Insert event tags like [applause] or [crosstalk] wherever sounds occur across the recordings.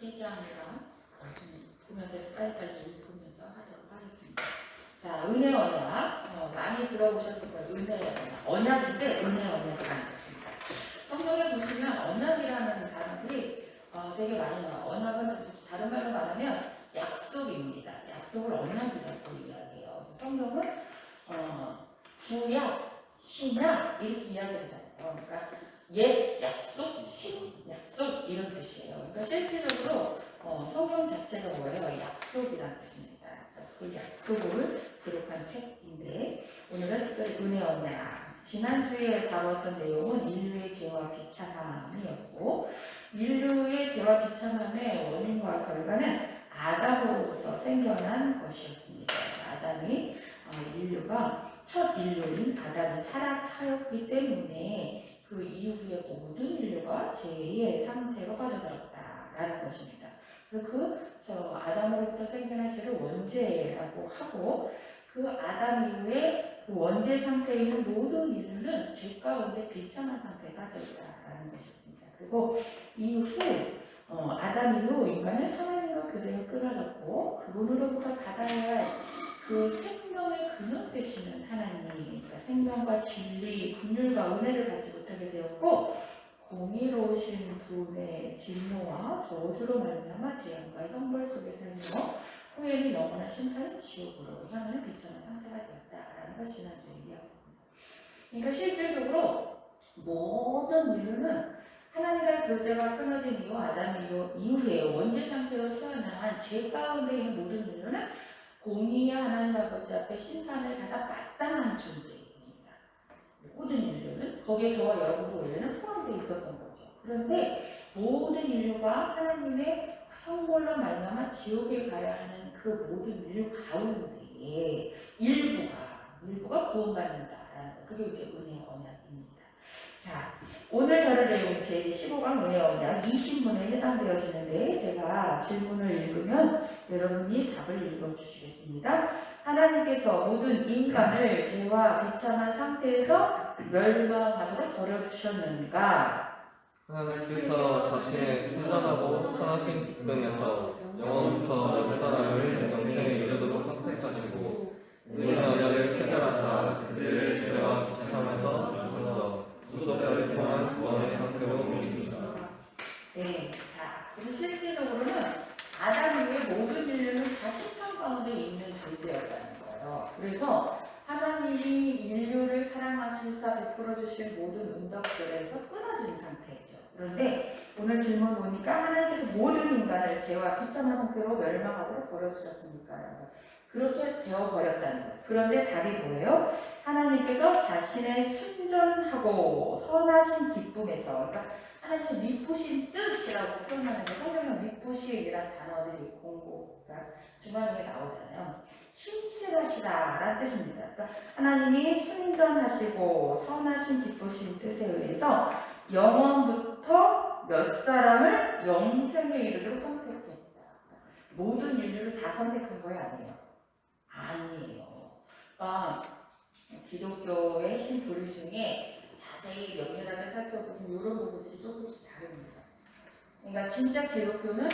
좀 보면서 빨리빨리 읽으면서 하도록 하겠습니다. 자, 은혜 언약 어, 많이 들어보셨을 거예요. 은혜 언약 언약인데 은혜 언약이라는 것입니다. 성경에 보시면 언약이라는 단어들이 어, 되게 많이 나와요. 언약은 다른 말로 말하면 약속입니다. 약속을 언약이라고 이야기해요. 성경은 어, 구약, 신약 이렇게 이야기하잖아요. 그러니까 옛 약속, 신 약속 이런 뜻이에요. 그러니까 실질적으로 어, 성경 자체가 뭐예요? 약속이라는 뜻입니다. 그래서 그 약속을 기록한 책인데 오늘은 특별히 은혜 언약. 지난주에 다뤘던 내용은 인류의 죄와 비참함이었고 인류의 죄와 비참함의 원인과 결과는 아담으로부터 생겨난 것이었습니다. 아담이 어, 인류가 첫 인류인 아담이 타락하였기 때문에 그 이후에 모든 인류가 죄의 상태로 빠져들었다 라는 것입니다. 그래서 그 저 아담으로부터 생겨난 죄를 원죄라고 하고 그 아담 이후에 그 원죄 상태에 있는 모든 인류는 죄 가운데 비참한 상태에 빠져있다라는 것이었습니다. 그리고 이후 어, 아담 이후 인간은 하나님과 교제가 끊어졌고 그분으로부터 받아야 할그 생명의 근원 되시는 하나님, 그러니까 생명과 진리, 긍휼과 은혜를 받지 못하게 되었고 공의로우신 분의 진노와 저주로 말미암아 재앙과 형벌 속에 살며 후에는 영원한 심판 지옥으로 향하는 비참한 상태가 되었다라는 것을 지난주에 이야기했습니다. 그러니까 실질적으로 모든 인류는 하나님과의 교제가 끊어진 이후 아담 이후, 이후에 원죄 상태로 태어난 죄 가운데 있는 모든 인류는 공의의 하나님 아버지 앞에 심판을 받아 마땅한 존재입니다. 모든 인류는 거기에 저와 여러분도 원래는 포함되어 있었던 거죠. 그런데 모든 인류가 하나님의 형벌로 말미암아 지옥에 가야 하는 그 모든 인류 가운데 일부가 일부가 구원받는다라는 거. 그게 이제 은혜의 언약입니다. 자, 오늘 다룰 내용은 제 15강 은혜 언약 20문에 해당되어지는데 제가 질문을 읽으면 여러분이 답을 읽어주시겠습니다. 하나님께서 모든 인간을 죄와 비참한 상태에서 멸망하도록 버려주셨는가? 하나님께서 자신의 순전하고 선하신 기쁨에서 영원부터 몇 사람을 영생에 이르도록 선택하시고 네, 자, 그럼 실질적으로는 아담 이후에 모든 인류는 다 심판 가운데 있는 존재였다는 거예요. 그래서 하나님이 인류를 사랑하시사 베풀어 주신 모든 은덕들에서 끊어진 상태죠. 그런데 오늘 질문 보니까 하나님께서 모든 인간을 죄와 비참한 상태로 멸망하도록 버려주셨습니까? 그렇게 되어버렸다는 거죠. 그런데 답이 뭐예요? 하나님께서 자신의 순전하고 선하신 기쁨에서, 그러니까 하나님의 미쁘신 뜻이라고 표현하는데 성경에 미쁘신이라는 단어들이 공고, 그러니까 중간에 나오잖아요. 신실하시다라는 뜻입니다. 그러니까 하나님이 순전하시고 선하신 기쁘신 뜻에 의해서 영원부터 몇 사람을 영생에 이르도록 선택했다. 모든 인류를 다 선택한 거예요, 아니에요? 아니에요. 그러니까 기독교의 신부를 중에 자세히 면밀하게 살펴보면 이런 부분들이 조금씩 다릅니다. 그러니까 진짜 기독교는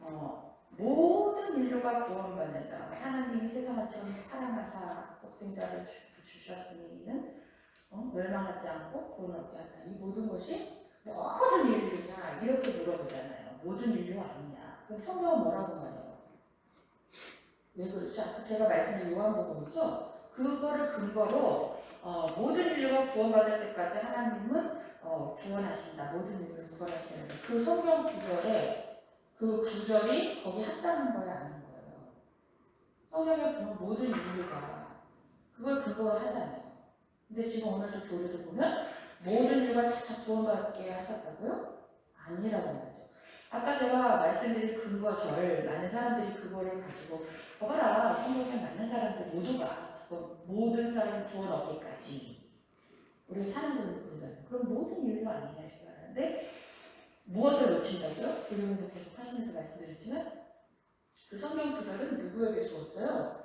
어, 모든 인류가 구원받는다. 하나님이 세상을 처음 사랑하사 독생자를 주, 주셨으니는 어, 멸망하지 않고 구원 얻게 한다. 이 모든 것이 모든 인류냐 이렇게 물어보잖아요. 모든 인류 아니냐. 그럼 성경은 뭐라고 말해요? 왜 그렇죠? 아까 제가 말씀드린 요한복음이죠. 그거를 근거로 어, 모든 인류가 구원받을 때까지 하나님은 어, 구원하신다. 모든 인류를 구원하신다. 그 성경 구절에 그 구절이 거기 합당한 거야 아닌 거예요. 성경에 보면 모든 인류가 그걸 근거로 하잖아요. 근데 지금 오늘도 교리도 보면 모든 인류가 다 구원받게 하셨다고요? 아니라고 말이죠. 아까 제가 말씀드린 근거절 많은 사람들이 그거를 가지고 봐봐라 성경에 맞는 사람들 모두가 그거 모든 사람 구원 얻기까지 우리가 찬양도 그러잖아요. 그럼 모든 인류가 아니냐 이렇게 말하는데 무엇을 놓친다고요? 교리공부 계속 하시면서 말씀드렸지만 그 성경 구절은 누구에게 주었어요?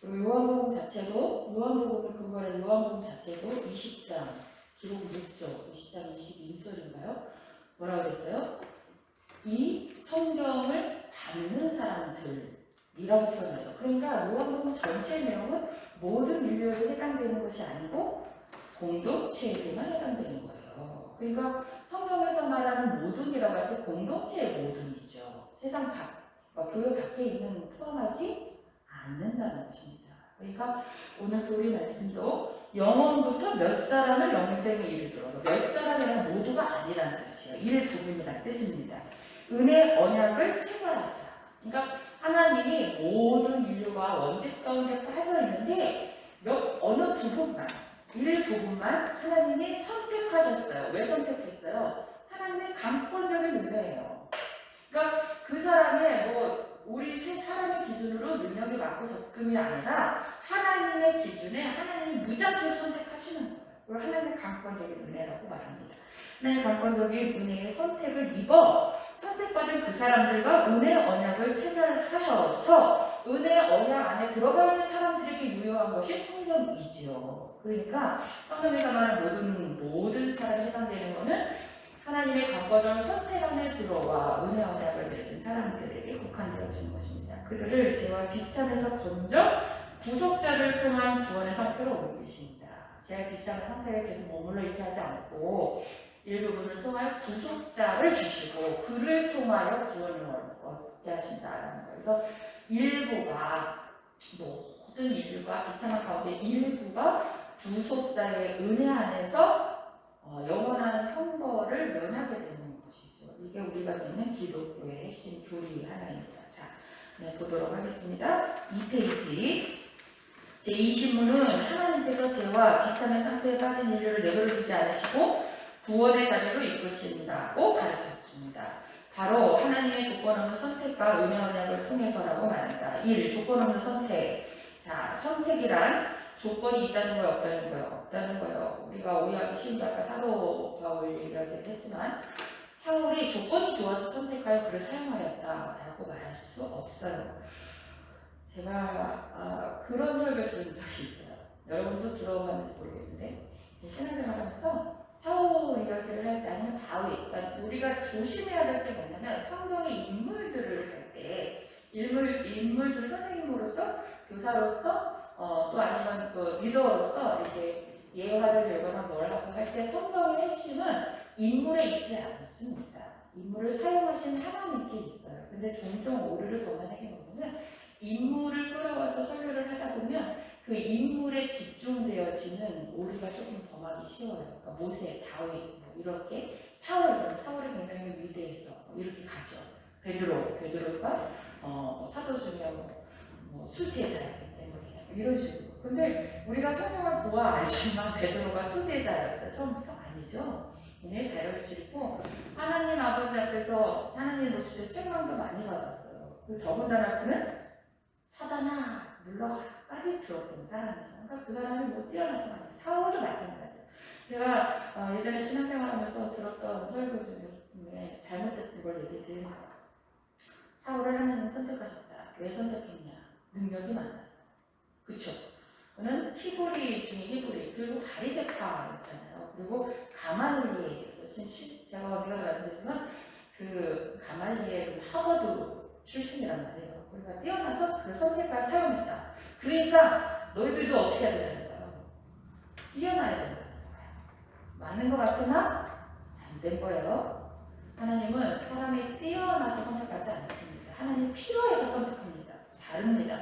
그리고 요한복음 자체도 요한복음을 근거한 요한복음 자체도 20장 기록 6절 20장 22절인가요? 뭐라고 그랬어요? 이 성경을 받는 사람들이라고 표현하죠. 그러니까 요한복음 전체 내용은 모든 인류에 해당되는 것이 아니고 공동체에게만 해당되는 거예요. 그러니까 성경에서 말하는 모든이라고 할 때 공동체의 모든이죠. 세상 밖, 그러니까 교회 밖에 있는 포함하지 않는다는 것입니다. 그러니까 오늘 교리 말씀도 영원부터 몇 사람을 영생에 이르도록 몇 사람이란 모두가 아니라는 뜻이에요. 일부분이라는 뜻입니다. 은혜 언약을 체결하세요. 그러니까 하나님이 모든 인류가 원죄 가운데 빠져 있는데 몇 어느 부분만 일부분만 하나님이 선택하셨어요. 왜 선택했어요? 하나님의 강권적인 은혜예요. 그러니까 그 사람의 뭐 우리 세 사람의 기준으로 능력이 맞고 적금이 아니라 하나님의 기준에 하나님이 무작위로 선택하시는 거예요. 그걸 하나님의 강권적인 은혜라고 말합니다. 하나님의 강권적인 은혜의 선택을 입어 선택받은 그 사람들과 은혜 언약을 체결하셔서 은혜 언약 안에 들어가 있는 사람들에게 유효한 것이 성경이지요. 그러니까 성경에서 말하는 모든 모든 사람에 해당되는 것은 하나님의 강권적 선택 안에 들어와 은혜 언약을 맺은 사람들에게 국한되어지는 것입니다. 그들을 죄와 비참에서 건져 구속자를 통한 구원의 상태로 옮기십니다. 제가 비참한 상태에 계속 머물러 있게 하지 않고 일부분을 통하여 구속자를 주시고 그를 통하여 구원을 얻게 하신다라는 거예요. 그래서 일부가 모든 인류가 비참한 가운데 일부가 구속자의 은혜 안에서 어, 영원한 형벌을 면하게 되는 것이죠. 이게 우리가 믿는 기독교의 핵심 교리 하나입니다. 자, 네, 보도록 하겠습니다. 2페이지. 제20문은 하나님께서 죄와 비참한 상태에 빠진 인류를 내버려 두지 않으시고 구원의 자리로 이끄신다고 가르쳐 줍니다. 바로 하나님의 조건 없는 선택과 은혜 언약을 통해서라고 말한다. 1. 조건 없는 선택. 자, 선택이란 조건이 있다는 거예요, 없다는 거예요? 없다는 거예요. 우리가 오해하기 쉬운 게 아까 사도 바울 얘기를 했지만 사울이 조건이 좋아서 선택하여 그를 사용하였다라고 말할 수 없어요. 제가 아, 그런 설교 들은 적이 있어요. 여러분도 들어봤는지 모르겠는데 신앙생활 하면서 사울 이야기를 할 때 아니면 다윗, 그러니까 우리가 조심해야 될 게 뭐냐면 성경의 인물들을 할 때 인물 인물들 선생님으로서 교사로서 어, 또 아니면 그 리더로서 이렇게 예화를 열거나 뭘 하고 할 때 성경의 핵심은 인물에 있지 않습니다. 인물을 사용하신 하나님께 있어요. 근데 종종 오류를 하게 보면 인물을 끌어와서 설교를 하다 보면 그 인물에 집중되어지는 오류가 조금 더 하기 쉬워요. 그러니까 모세, 다윗 뭐 이렇게 사울, 사울이 굉장히 위대해서 뭐 이렇게 가죠. 베드로, 베드로가 어, 사도 중에 뭐, 뭐 수제자였기 때문에 이런 식으로. 근데 우리가 성경을 보아 알지만 [laughs] 베드로가 수제자였어요. 처음부터 아니죠. 굉장히 다혈질 있고 하나님 아버지 앞에서 하나님 노출에 책망도 많이 받았어요. 그 더군다나 그는 사단아 물러가까지 들었던 사람이에요. 그러니까 그 사람이 뭐 뛰어나서 많이 사울도 마찬가지. 제가 어, 예전에 신앙생활하면서 들었던 설교 중에 잘못됐던 걸 얘기 드리는 거예요. 사울을 하나님 선택하셨다. 왜 선택했냐? 능력이 많아서. 그쵸? 저는 히브리 중에 히브리 그리고 바리새파였잖아요. 그리고 가말리엘에서 제가 어디가서 말씀드렸지만 그 가말리엘은 하버드 출신이란 말이에요. 그러니까 뛰어나서 그 선택을 사용했다. 그러니까 너희들도 어떻게 해야 된다는 거예요? 뛰어나야 된다는 거예요. 맞는 것 같으나 잘못된 거예요. 하나님은 사람이 뛰어나서 선택하지 않습니다. 하나님 필요해서 선택합니다. 다릅니다.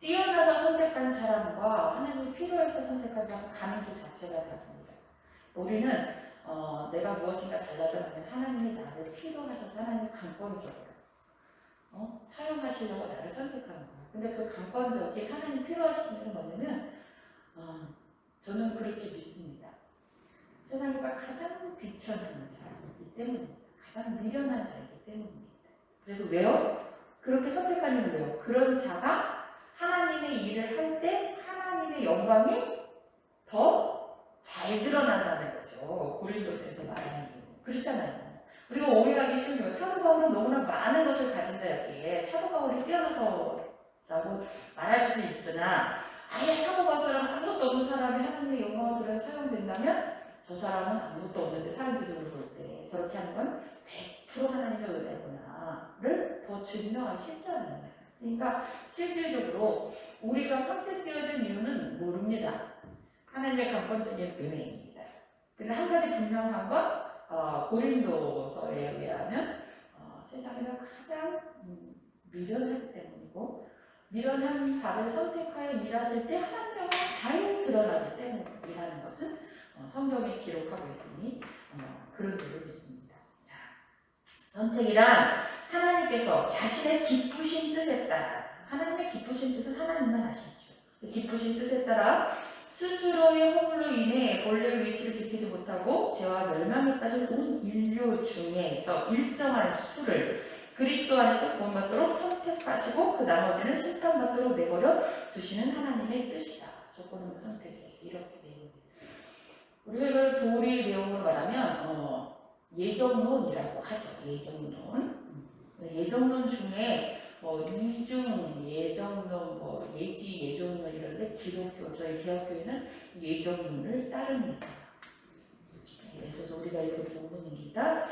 뛰어나서 선택한 사람과 하나님이 필요해서 선택한 사람 가는 길 자체가 다릅니다. 우리는 어, 내가 무엇인가 달라져 가면 하나님이 나를 필요하셔서 하나님 강권적으로 어? 사용하시려고 나를 선택하는 거예요. 근데 그 강권적인 하나님 필요하신 일은 뭐냐면 어, 저는 그렇게 믿습니다. 세상에서 가장 비천한 자이기 때문입니다. 가장 미련한 자이기 때문입니다. 그래서 왜요? 그렇게 이유는 왜요? 그런 자가 하나님의 일을 할 때 하나님의 영광이 더 잘 드러난다는 거죠. 고린도서에서 말하는 이유. 그렇잖아요. 우리가 오해하기 거 사도 바울은 너무나 많은 것을 가진 자였기에 사도 바울이 뛰어나서라고 말할 수도 있으나 아예 사도 바울처럼 아무것도 없는 사람이 하나님의 들어 사용된다면 저 사람은 아무것도 없는데 사람 기준으로 볼 때 저렇게 하는 건 100% 하나님의 거를 더 증명한 실전입니다. 그러니까 실질적으로 우리가 선택되어진 이유는 모릅니다. 하나님의 강권적인 은혜입니다. 근데 한 가지 분명한 건 어, 고린도서에 의하면 어, 세상에서 가장 음, 미련하기 때문이고 미련한 자를 선택하여 일하실 때 하나님의 잘 드러나기 때문이라는 것은 어, 성경에 기록하고 있으니 어, 그런 줄로 믿습니다. 자, 선택이란 하나님께서 자신의 기쁘신 뜻에 따라 하나님의 기쁘신 뜻은 하나님만 아시죠. 그 기쁘신 뜻에 따라 스스로의 허물로 인해 본래의 위치를 지키지 못하고 죄와 멸망에 빠진 온 인류 중에서 일정한 수를 그리스도 안에서 구원받도록 선택하시고 그 나머지는 심판받도록 내버려 두시는 하나님의 뜻이다. 조건은 선택이 이렇게 내용입니다. 우리가 이걸 교리 내용으로 말하면 어, 예정론이라고 하죠. 예정론. 음. 예정론 중에 뭐 이중 예정론, 뭐 예지 예정론 이런데 기독교 저희 개혁교회는 예정론을 따릅니다. 네, 그래서 우리가 이거 부분입니다.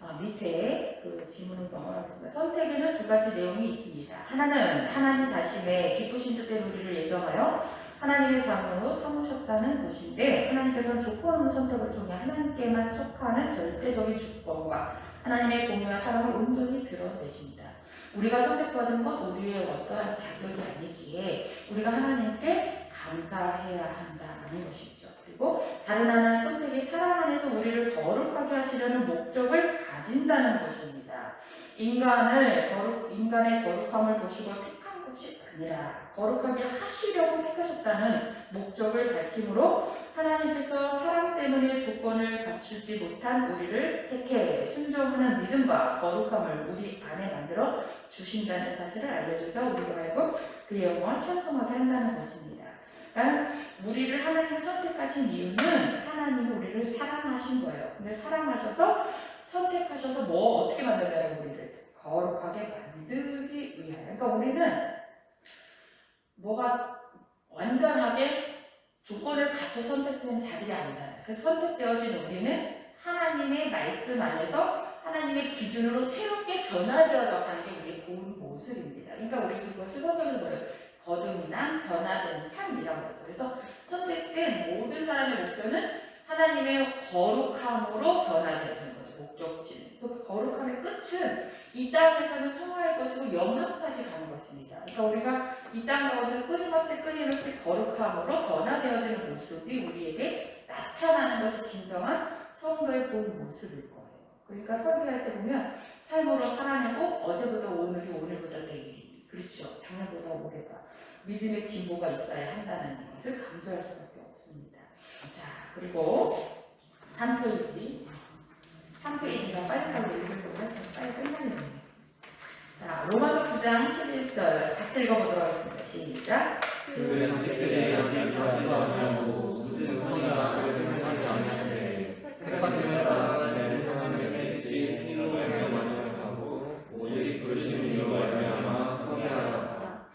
아, 밑에 그 지문을 넘어가겠습니다. 선택에는 두 가지 내용이 있습니다. 하나는 하나님 자신의 기쁘신 뜻대로 우리를 예정하여 하나님의 자녀로 삼으셨다는 것인데 하나님께서는 조건 없는 선택을 통해 하나님께만 속하는 절대적인 주권과 하나님의 공유와 사랑을 온전히 드러내십니다. 우리가 선택받은 것 우리의 어떠한 자격이 아니기에 우리가 하나님께 감사해야 한다는 것이죠. 그리고 다른 하나의 선택이 사랑 안에서 우리를 거룩하게 하시려는 목적을 가진다는 것입니다. 인간을 거룩, 인간의 거룩함을 보시고 택한 것이 아니라 거룩하게 하시려고 택하셨다는 목적을 밝힘으로 하나님께서 사랑 때문에 조건을 갖추지 못한 우리를 택해 순종하는 믿음과 거룩함을 우리 안에 만들어 주신다는 사실을 알려줘서 우리가 알고 그의 영광을 찬송하게 한다는 것입니다. 그러니까 우리를 하나님 선택하신 이유는 하나님이 우리를 사랑하신 거예요. 근데 사랑하셔서 선택하셔서 뭐 어떻게 만든다는 우리를 거룩하게 만들기 위하여. 그러니까 우리는 뭐가 완전하게 조건을 갖춰 선택된 자리가 아니잖아요. 그래서 선택되어진 우리는 하나님의 말씀 안에서 하나님의 기준으로 새롭게 변화되어져 가는 게 우리의 본 모습입니다. 그러니까 우리 그것을 성경에서 뭐래요? 거듭이나 변화된 삶이라고 그러죠. 그래서 선택된 모든 사람의 목표는 하나님의 거룩함으로 변화되어지는 거죠. 목적지는. 그 거룩함의 끝은 이 땅에서는 성화할 것이고 영화까지 가는 것입니다. 그러니까 우리가 이땅 가운데 끊임없이 끊임없이 거룩함으로 변화되어지는 모습이 우리에게 나타나는 것이 진정한 성도의 본 모습일 거예요. 그러니까 설계할 때 보면 삶으로 살아내고 어제보다 오늘이 오늘보다 내일이 그렇죠. 작년보다 올해가 믿음의 진보가 있어야 한다는 것을 강조할 수밖에 없습니다. 자 그리고 3페이지 3페이지가 빨리 빨리 읽을 거면 빨리 끝나겠네요. 자 로마서 9장 11절 같이 읽어보도록 하겠습니다. 시작. 그 자식들이 아직 하지도 아니하고 무슨 선이나 그를 하지 아니하는데 택하심에 따라 내 하나님의 뜻이 이로 말미암아 시작하고 오직 부르심 이로 말미암아 성행하였다.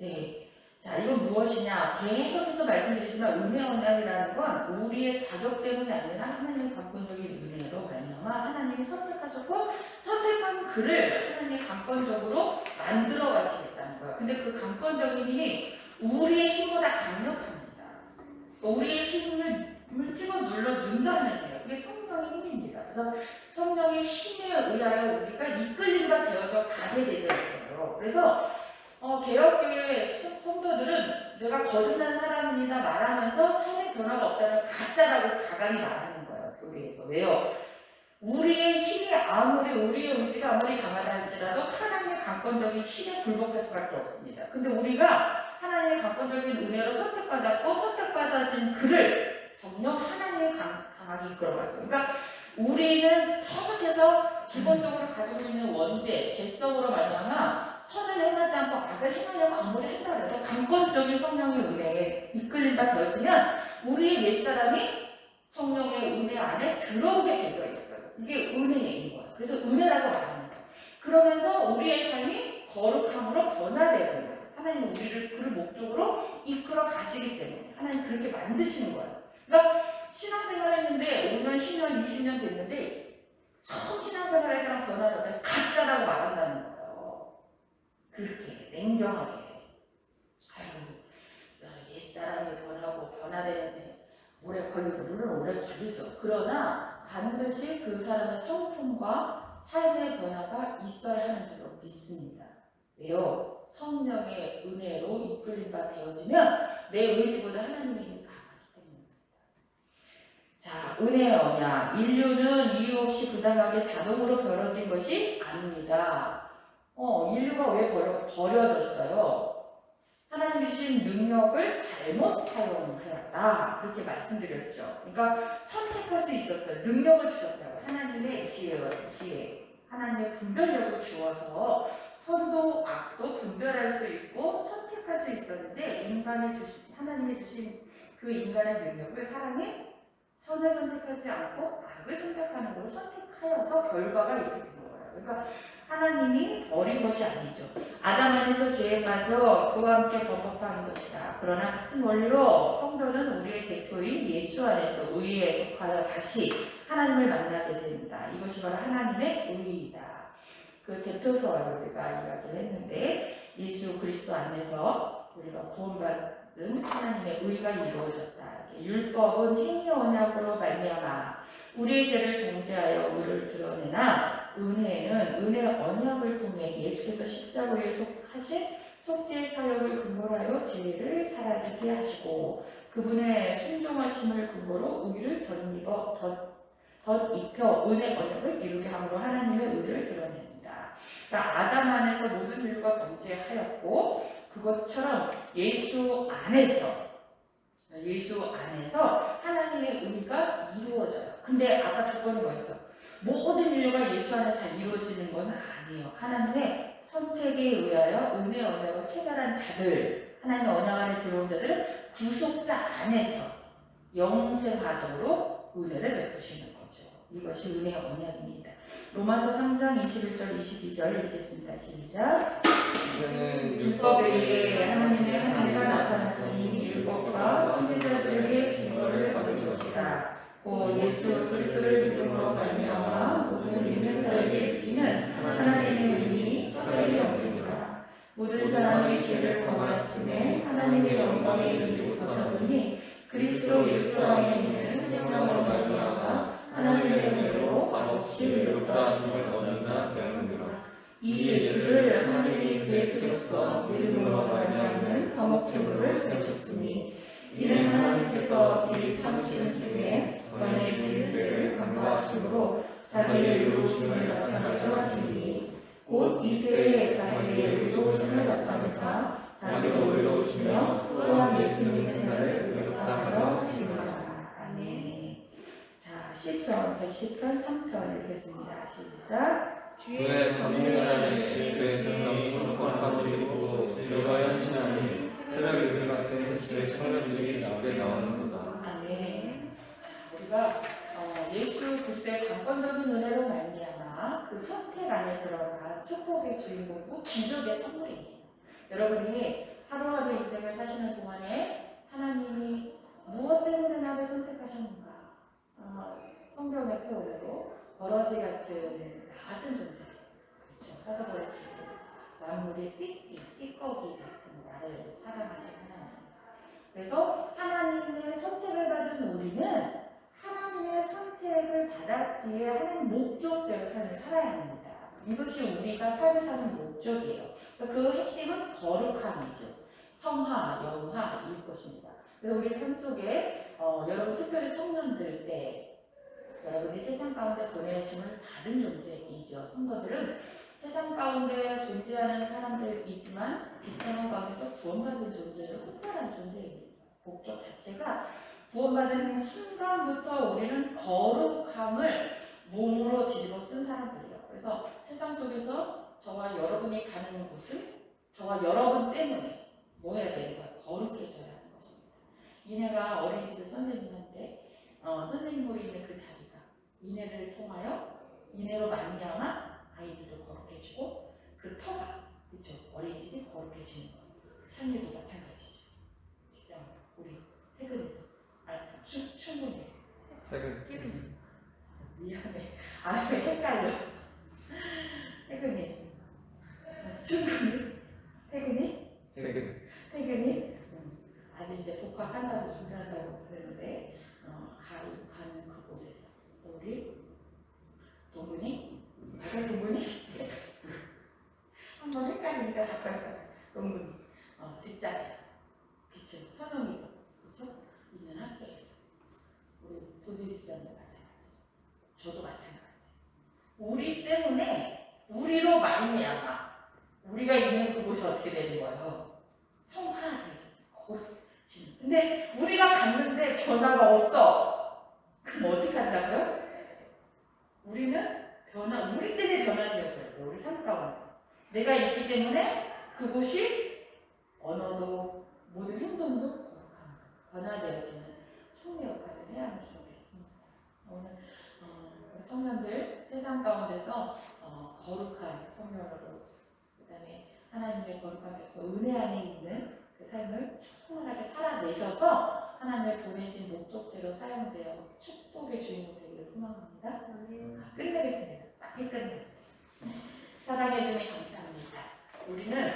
네. 자, 이건 무엇이냐? 계속해서 말씀드리지만 은혜 언약이라는 건 우리의 자격 때문이 아니라 하나님의 강권적인 은혜로 말미암아 하나님이 선택하셨고 선택한 그를 하나님이 강권적으로 만들어 가시겠다는 거예요. 근데 그 강권적인 힘이 우리의 힘보다 강력합니다. 우리의 힘을 찍어 눌러 넣는다는 거예요. 그게 성령의 힘입니다. 그래서 성령의 힘에 의하여 우리가 이끌림과 되어져 가게 되어 있어요. 그래서 어, 개혁교회 시- 성도들은 내가 거듭난 사람입니다 말하면서 삶의 변화가 없다면 가짜라고 가감히 말하는 거예요. 교회에서. 왜요? 우리의 힘이 아무리 우리의 의지가 아무리 강하다 할지라도 하나님의 강권적인 힘에 굴복할 수밖에 없습니다. 근데 우리가 하나님의 강권적인 은혜로 선택받았고 선택받아진 그를 성령 하나님의 강, 강하게 이끌어가세요. 그러니까 우리는 계속해서 기본적으로 가지고 있는 원죄, 죄성으로 말미암아 선을 행하지 않고 악을 행하려고 아무리 한다 해도 강권적인 성령의 은혜에 이끌림바 되어지면 우리의 옛사람이 성령의 은혜 안에 들어오게 되어 있어요. 이게 은혜인 거예요. 그래서 은혜라고 말하는 거예요. 그러면서 우리의 삶이 거룩함으로 변화되잖아요. 하나님 우리를 그 목적으로 이끌어 가시기 때문에 하나님 그렇게 만드시는 거예요. 그러니까 신앙생활 했는데 5년, 10년, 20년 됐는데 처음 신앙생활에 대한 변화를 가짜라고 말한다는 그렇게 냉정하게 아유 어, 옛사람이 변하고 변화되는데 오래 걸리죠 물론 오래 걸리죠. 그러나 반드시 그 사람의 성품과 삶의 변화가 있어야 하는 줄로 믿습니다. 왜요? 성령의 은혜로 이끌림 바 되어지면 내 의지보다 하나님이 강하기 때문입니다. 자 은혜의 언약. 인류는 이유 없이 부당하게 자동으로 벌어진 것이 아닙니다. 어, 인류가 왜 버려, 버려졌어요? 하나님이 주신 능력을 잘못 사용하였다. 그렇게 말씀드렸죠. 그러니까 선택할 수 있었어요. 능력을 주셨다고. 하나님의 지혜와 지혜. 하나님의 분별력을 주어서 선도 악도 분별할 수 있고 선택할 수 있었는데 인간이 주신 하나님이 주신 그 인간의 능력을 사람이 선을 선택하지 않고 악을 선택하는 걸 선택하여서 결과가 이렇게 된 거예요. 그러니까 하나님이 버린 것이 아니죠. 아담 안에서 죄에 빠져 그와 함께 범법한 것이다. 그러나 같은 원리로 성도는 우리의 대표인 예수 안에서 의에 속하여 다시 하나님을 만나게 된다. 이것이 바로 하나님의 의이다. 그 대표서를 우리가 이야기를 했는데 예수 그리스도 안에서 우리가 구원받은 하나님의 의가 이루어졌다. 율법은 행위 언약으로 말미암아 우리의 죄를 정죄하여 의를 드러내나 은혜는 은혜 언약을 통해 예수께서 십자가에 속하신 속죄 사역을 근거로 하여 죄를 사라지게 하시고 그분의 순종하심을 근거로 의를 덧입어 덧, 덧입혀 은혜 언약을 이루게 함으로 하나님의 의를 드러냅니다. 그러니까 아담 안에서 모든 인류가 범죄하였고 그것처럼 예수 안에서 예수 안에서 하나님의 의가 이루어져요. 근데 아까 조건이 뭐였어? 모든 인류가 예수 안에 다 이루어지는 건 아니에요. 하나님의 선택에 의하여 은혜 언약을 체결한 자들, 하나님의 언약 안에 들어온 자들은 구속자 안에서 영생하도록 은혜를 베푸시는 거죠. 이것이 은혜 언약입니다. 로마서 3장 21절 22절 읽겠습니다. 시작. 이제는 율법에 의해 하나님의 하나님과 나타났으니 율법과 선지자들에게 증거를 얻을 것이다. 곧 예수 그리스도를 믿음으로 말미암아 모든 믿는 자에게 지는 하나님의 은이 차별이 없느니라. 모든 사람이 죄를 범하였음에 하나님의 영광에 이르지 못하더니 그리스도 예수 안에 있는 생명으로 말미암아 하나님의 은혜로 값없이 의롭다 하심을 얻는 자 되었느니라. 이 예수를 하나님이 그의 피로써 믿음으로 말미암는 화목제물을 세우셨으니 이는 하나님께서 그의 참으시는 중에 전에 지은 죄를 간과하심으로 자기의 의로우심을 나타나려 하시니 곧 이때에 자기의 의로우심을 나타내사 자기도 의로우시며 또한 예수 믿는 자를 의롭다 하려 하시니라 아멘 자 시편 110편 3편 읽겠습니다 시작 주의 법률하는 주의 세상 성공한 것이고 죄가 현신하니 새벽 이슬 같은 주의 청년들이. 아멘. 자, 우리가 어, 예수 그리스도의 강권적인 은혜로 말미암아 그 선택 안에 들어간 축복의 주인공이고 기적의 선물입니다. 여러분이 하루하루 인생을 사시는 동안에 하나님이 무엇 때문에 나를 선택하셨는가? 어, 성경의 표현으로 버러지 같은 나 같은 존재. 그렇죠. 사자벌의 기도. 만물의 찢기, 찌꺼기 같은 나를 사랑하신 하나님. 그래서 하나님의 선택을 받은 우리는 하나님의 선택을 받았기에 하나님 목적대로 삶을 살아야 합니다. 이것이 우리가 삶을 사는 목적이에요. 그러니까 그 핵심은 거룩함이죠. 성화, 영화일 것입니다. 그래서 우리 삶 속에 어, 여러분 특별히 청년들 때 여러분이 세상 가운데 보내심을 받은 존재이죠. 성도들은 세상 가운데 존재하는 사람들이지만 비참한 가운데서 구원받은 존재로 특별한 존재입니다. 목적 자체가 구원받은 순간부터 우리는 거룩함을 몸으로 뒤집어 쓴 사람들이에요. 그래서 세상 속에서 저와 여러분이 가는 곳은 저와 여러분 때문에 뭐 해야 되는 거예요? 거룩해져야 하는 것입니다. 이내가 어린이집 선생님한테 어, 선생님 모이 있는 그 자리가 이내를 통하여 이내로 말미암아 아이들도 거룩해지고 그 터가 그렇죠 어린이집이 거룩해지는 거예요. 창의도 마찬가지죠. 직장 우리 퇴근해도 아 충, 충분히 최근 미안해 아왜 헷갈려 퇴근해 충분히 우리 때문에 우리로 말미암아 우리가 있는 그곳이 어떻게 되는 거예요? 성화되죠. 근데 우리가 갔는데 변화가 없어. 그럼 어떻게 한다고요? 우리는 변화, 우리 때문에 변화되어져요. 우리 삶 가운데. 내가 있기 때문에 그곳이 언어도 모든 행동도 거룩한 변화되어지는 총리 역할을 해야 하면 좋겠습니다. 오늘 청년들 세상 가운데서 어, 거룩한 성령으로 그다음에 하나님의 거룩한 데서 은혜 안에 있는 그 삶을 충만하게 살아내셔서 하나님의 보내신 목적대로 사용되어 축복의 주인공 되기를 소망합니다. 아, 끝내겠습니다. 빨리 끝내. 사랑해 주님 감사합니다. 우리는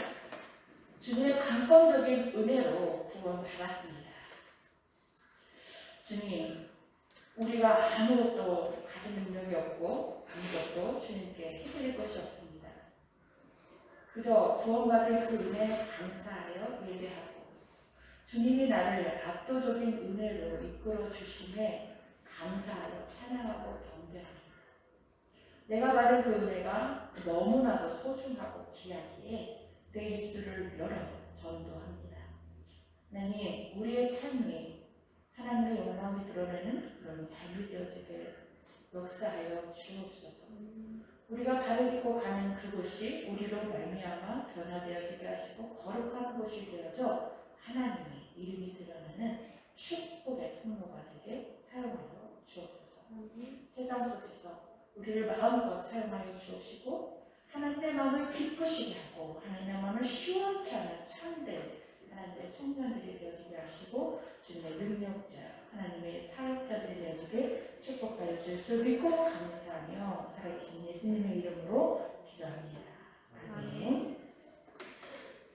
주님의 강권적인 은혜로 구원 받았습니다. 주님, 우리가 아무것도 가진 능력이 없고 아무것도 주님께 해드릴 것이 없습니다. 그저 구원받은 그 은혜에 감사하여 예배하고 주님이 나를 압도적인 은혜로 이끌어 주심에 감사하여 찬양하고 경배합니다. 내가 받은 그 은혜가 너무나도 소중하고 귀하기에 내 입술을 열어 전도합니다. 하나님, 우리의 드러내는 그런 삶이 되어지게 역사하여 주옵소서. 우리가 발을 딛고 가는 그곳이 우리로 말미암아 변화되어지게 하시고 거룩한 곳이 되어져 하나님의 이름이 드러나는 축복의 통로가 되게 사용하여 주옵소서. 세상 속에서 우리를 마음껏 사용하여 주옵시고 하나님의 마음을 기쁘시게 하고 하나님의 마음을 시원케 하는 참된 하나님의 청년들이 되어지게 하시고 주님의 능력자 하나님의 사역자들이 되어지게 축복하여 주실 줄 믿고 감사하며 살아계신 예수님의 이름으로 기도합니다. 아멘.